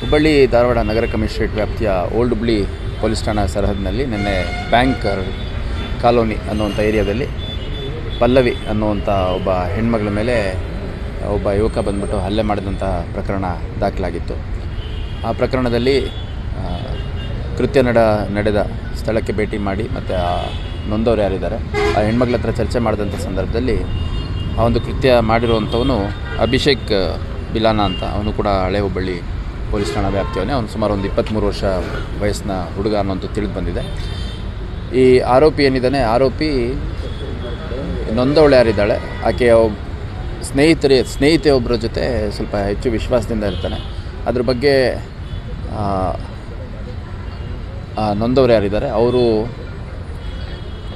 ಹುಬ್ಬಳ್ಳಿ ಧಾರವಾಡ ನಗರ ಕಮಿಷನರೇಟ್ ವ್ಯಾಪ್ತಿಯ old Hubli police ಠಾಣಾ ಸರಹದ್ನಲ್ಲಿ ನಿನ್ನೆ ಬ್ಯಾಂಕರ್ ಕಾಲೋನಿ ಅನ್ನುವಂಥ ಏರಿಯಾದಲ್ಲಿ ಪಲ್ಲವಿ ಅನ್ನುವಂಥ ಒಬ್ಬ ಹೆಣ್ಮಗಳ ಮೇಲೆ ಒಬ್ಬ ಯುವಕ ಬಂದ್ಬಿಟ್ಟು ಹಲ್ಲೆ ಮಾಡಿದಂಥ ಪ್ರಕರಣ ದಾಖಲಾಗಿತ್ತು. ಆ ಪ್ರಕರಣದಲ್ಲಿ ಕೃತ್ಯ ನಡ, ನಡೆದ ಸ್ಥಳಕ್ಕೆ ಭೇಟಿ ಮಾಡಿ ಮತ್ತು ಆ ನೊಂದವರು ಯಾರಿದ್ದಾರೆ, ಆ ಹೆಣ್ಮಗಳ ಹತ್ರ ಚರ್ಚೆ ಮಾಡಿದಂಥ ಸಂದರ್ಭದಲ್ಲಿ ಆ ಒಂದು ಕೃತ್ಯ ಮಾಡಿರುವಂಥವನು ಅಭಿಷೇಕ್ ಬಿಲಾನ ಅಂತ. ಅವನು ಕೂಡ ಹಳೆ ಹುಬ್ಬಳ್ಳಿ ಪೊಲೀಸ್ ಠಾಣಾ ವ್ಯಾಪ್ತಿಯವನೇ ಅವನು ಸುಮಾರು ಒಂದು ಇಪ್ಪತ್ತ್ಮೂರು ವರ್ಷ ವಯಸ್ಸಿನ ಹುಡುಗ ಅಂತ ತಿಳಿದು ಬಂದಿದೆ. ಈ ಆರೋಪಿ ಏನಿದ್ದಾನೆ, ಆರೋಪಿ ನೊಂದವಳು ಯಾರಿದ್ದಾಳೆ, ಆಕೆಯ ಸ್ನೇಹಿತರೆ ಸ್ನೇಹಿತೆ ಒಬ್ಬರ ಜೊತೆ ಸ್ವಲ್ಪ ಹೆಚ್ಚು ವಿಶ್ವಾಸದಿಂದ ಇರ್ತಾನೆ. ಅದ್ರ ಬಗ್ಗೆ ನೊಂದವರು ಯಾರಿದ್ದಾರೆ, ಅವರು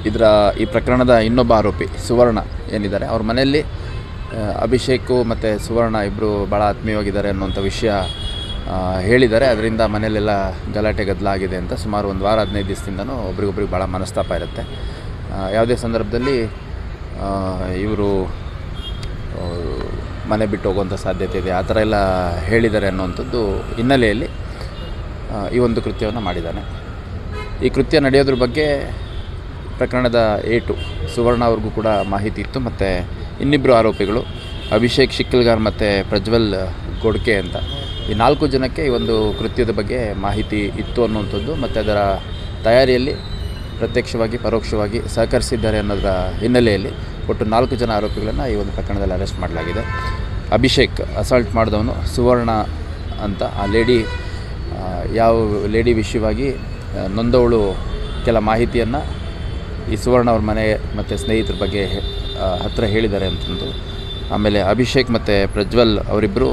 ಇದರ ಈ ಪ್ರಕರಣದ ಇನ್ನೊಬ್ಬ ಆರೋಪಿ ಸುವರ್ಣ ಏನಿದ್ದಾರೆ. ಅವ್ರ ಮನೆಯಲ್ಲಿ, ಅಭಿಷೇಕು ಮತ್ತು ಸುವರ್ಣ ಇಬ್ಬರು ಭಾಳ ಆತ್ಮೀಯವಾಗಿದ್ದಾರೆ ಅನ್ನುವಂಥ ವಿಷಯ ಹೇಳಿದ್ದಾರೆ. ಅದರಿಂದ ಮನೆಯಲ್ಲೆಲ್ಲ ಗಲಾಟೆ ಗದ್ದಲ ಆಗಿದೆ ಅಂತ ಸುಮಾರು ಒಂದು ವಾರ ಹದಿನೈದು ದಿವಸದಿಂದನೂ ಒಬ್ರಿಗೊಬ್ರಿಗೆ ಭಾಳ ಮನಸ್ತಾಪ ಇರುತ್ತೆ. ಯಾವುದೇ ಸಂದರ್ಭದಲ್ಲಿ ಇವರು ಮನೆ ಬಿಟ್ಟು ಹೋಗುವಂಥ ಸಾಧ್ಯತೆ ಇದೆ. ಆ ಥರ ಎಲ್ಲ ಹೇಳಿದ್ದಾರೆ ಅನ್ನೋವಂಥದ್ದು ಹಿನ್ನೆಲೆಯಲ್ಲಿ ಈ ಒಂದು ಕೃತ್ಯವನ್ನು ಮಾಡಿದ್ದಾನೆ. ಈ ಕೃತ್ಯ ನಡೆಯೋದ್ರ ಬಗ್ಗೆ ಪ್ರಕರಣದ ಏಟು, ಸುವರ್ಣ ಅವ್ರಿಗೂ ಕೂಡ ಮಾಹಿತಿ ಇತ್ತು. ಮತ್ತು ಇನ್ನಿಬ್ಬರು ಆರೋಪಿಗಳು, ಅಭಿಷೇಕ್ ಶಿಕ್ಕಲ್ಗಾರ್ ಮತ್ತು ಪ್ರಜ್ವಲ್ ಗೊಡ್ಕೆ ಅಂತ. ಈ ನಾಲ್ಕು ಜನಕ್ಕೆ ಈ ಒಂದು ಕೃತ್ಯದ ಬಗ್ಗೆ ಮಾಹಿತಿ ಇತ್ತು ಅನ್ನುವಂಥದ್ದು, ಮತ್ತು ಅದರ ತಯಾರಿಯಲ್ಲಿ ಪ್ರತ್ಯಕ್ಷವಾಗಿ, ಪರೋಕ್ಷವಾಗಿ ಸಹಕರಿಸಿದ್ದಾರೆ ಅನ್ನೋದರ ಹಿನ್ನೆಲೆಯಲ್ಲಿ ಒಟ್ಟು ನಾಲ್ಕು ಜನ ಆರೋಪಿಗಳನ್ನು ಈ ಒಂದು ಪ್ರಕರಣದಲ್ಲಿ ಅರೆಸ್ಟ್ ಮಾಡಲಾಗಿದೆ. ಅಭಿಷೇಕ್ ಅಸಾಲ್ಟ್ ಮಾಡಿದವನು ಸುವರ್ಣ ಅಂತ. ಆ ಲೇಡಿ ಯಾವ ಲೇಡಿ ವಿಷಯವಾಗಿ ನೊಂದವಳು ಕೆಲ ಮಾಹಿತಿಯನ್ನು ಈ ಸುವರ್ಣ ಅವ್ರ ಮನೆ ಮತ್ತು ಸ್ನೇಹಿತರ ಬಗ್ಗೆ ಹತ್ತಿರ ಹೇಳಿದ್ದಾರೆ ಅಂತಂದು. ಆಮೇಲೆ ಅಭಿಷೇಕ್ ಮತ್ತು ಪ್ರಜ್ವಲ್ ಅವರಿಬ್ಬರು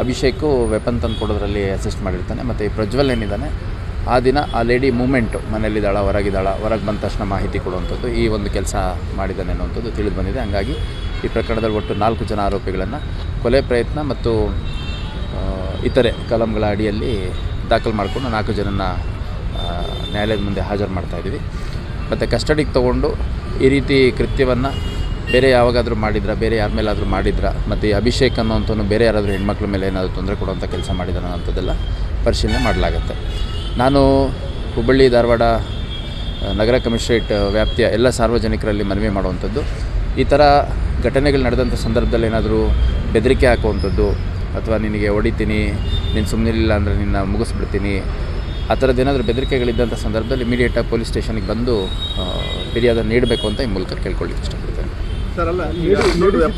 ಅಭಿಷೇಕು ವೆಪನ್ ತಂದು ಕೊಡೋದ್ರಲ್ಲಿ ಅಸಿಸ್ಟ್ ಮಾಡಿರ್ತಾನೆ. ಮತ್ತು ಈ ಪ್ರಜ್ವಲ್ ಏನಿದ್ದಾನೆ, ಆ ದಿನ ಆ ಲೇಡಿ ಮೂಮೆಂಟು ಮನೆಯಲ್ಲಿದ್ದಾಳ, ಹೊರಗಿದ್ದಾಳ, ಹೊರಗೆ ಬಂದ ತಕ್ಷಣ ಮಾಹಿತಿ ಕೊಡುವಂಥದ್ದು, ಈ ಒಂದು ಕೆಲಸ ಮಾಡಿದ್ದಾನೆ ಅನ್ನುವಂಥದ್ದು ತಿಳಿದು ಬಂದಿದೆ. ಹಾಗಾಗಿ ಈ ಪ್ರಕರಣದಲ್ಲಿ ಒಟ್ಟು ನಾಲ್ಕು ಜನ ಆರೋಪಿಗಳನ್ನು ಕೊಲೆ ಪ್ರಯತ್ನ ಮತ್ತು ಇತರೆ ಕಲಂಗಳ ಅಡಿಯಲ್ಲಿ ದಾಖಲು ಮಾಡಿಕೊಂಡು ನಾಲ್ಕು ಜನನ ನ್ಯಾಯಾಲಯದ ಮುಂದೆ ಹಾಜರು ಮಾಡ್ತಾ ಇದ್ದೀವಿ. ಮತ್ತು ಕಸ್ಟಡಿಗೆ ತಗೊಂಡು ಈ ರೀತಿ ಕೃತ್ಯವನ್ನು ಬೇರೆ ಯಾವಾಗಾದರೂ ಮಾಡಿದ್ರ? ಬೇರೆ ಯಾರ ಮೇಲಾದರೂ ಮಾಡಿದ್ರ? ಮತ್ತು ಈ ಅಭಿಷೇಕ್ ಅನ್ನೋಂಥವ್ನು ಬೇರೆ ಯಾರಾದರೂ ಹೆಣ್ಮಕ್ಳ ಮೇಲೆ ಏನಾದರೂ ತೊಂದರೆ ಕೊಡುವಂಥ ಕೆಲಸ ಮಾಡಿದಾನ ಅಂಥದ್ದೆಲ್ಲ ಪರಿಶೀಲನೆ ಮಾಡಲಾಗುತ್ತೆ. ನಾನು ಹುಬ್ಬಳ್ಳಿ, ಧಾರವಾಡ ನಗರ ಕಮಿಷನರೇಟ್ ವ್ಯಾಪ್ತಿಯ ಎಲ್ಲ ಸಾರ್ವಜನಿಕರಲ್ಲಿ ಮನವಿ ಮಾಡುವಂಥದ್ದು. ಈ ಥರ ಘಟನೆಗಳು ನಡೆದಂಥ ಸಂದರ್ಭದಲ್ಲಿ ಏನಾದರೂ ಬೆದರಿಕೆ ಹಾಕುವಂಥದ್ದು ಅಥವಾ ನಿನಗೆ ಹೊಡಿತೀನಿ, ನೀನು ಸುಮ್ಮನಿರಲಿಲ್ಲ ಅಂದರೆ ನಿನ್ನ ಮುಗಿಸ್ಬಿಡ್ತೀನಿ, ಆ ಥರದ್ದು ಏನಾದರೂ ಬೆದರಿಕೆಗಳಿದ್ದಂಥ ಸಂದರ್ಭದಲ್ಲಿ ಇಮಿಡಿಯೇಟಾಗಿ ಪೊಲೀಸ್ ಸ್ಟೇಷನಿಗೆ ಬಂದು ಫಿರ್ಯಾದನ್ನು ಫಿರ್ಯಾದ ನೀಡಬೇಕು ಅಂತ ಈ ಮೂಲಕ ಕೇಳ್ಕೊಳ್ಳಿ ಇಷ್ಟಪಡ್ತೇನೆ. ಸರ್ ಅಲ್ಲ ನೋಡಿ ನೀಡು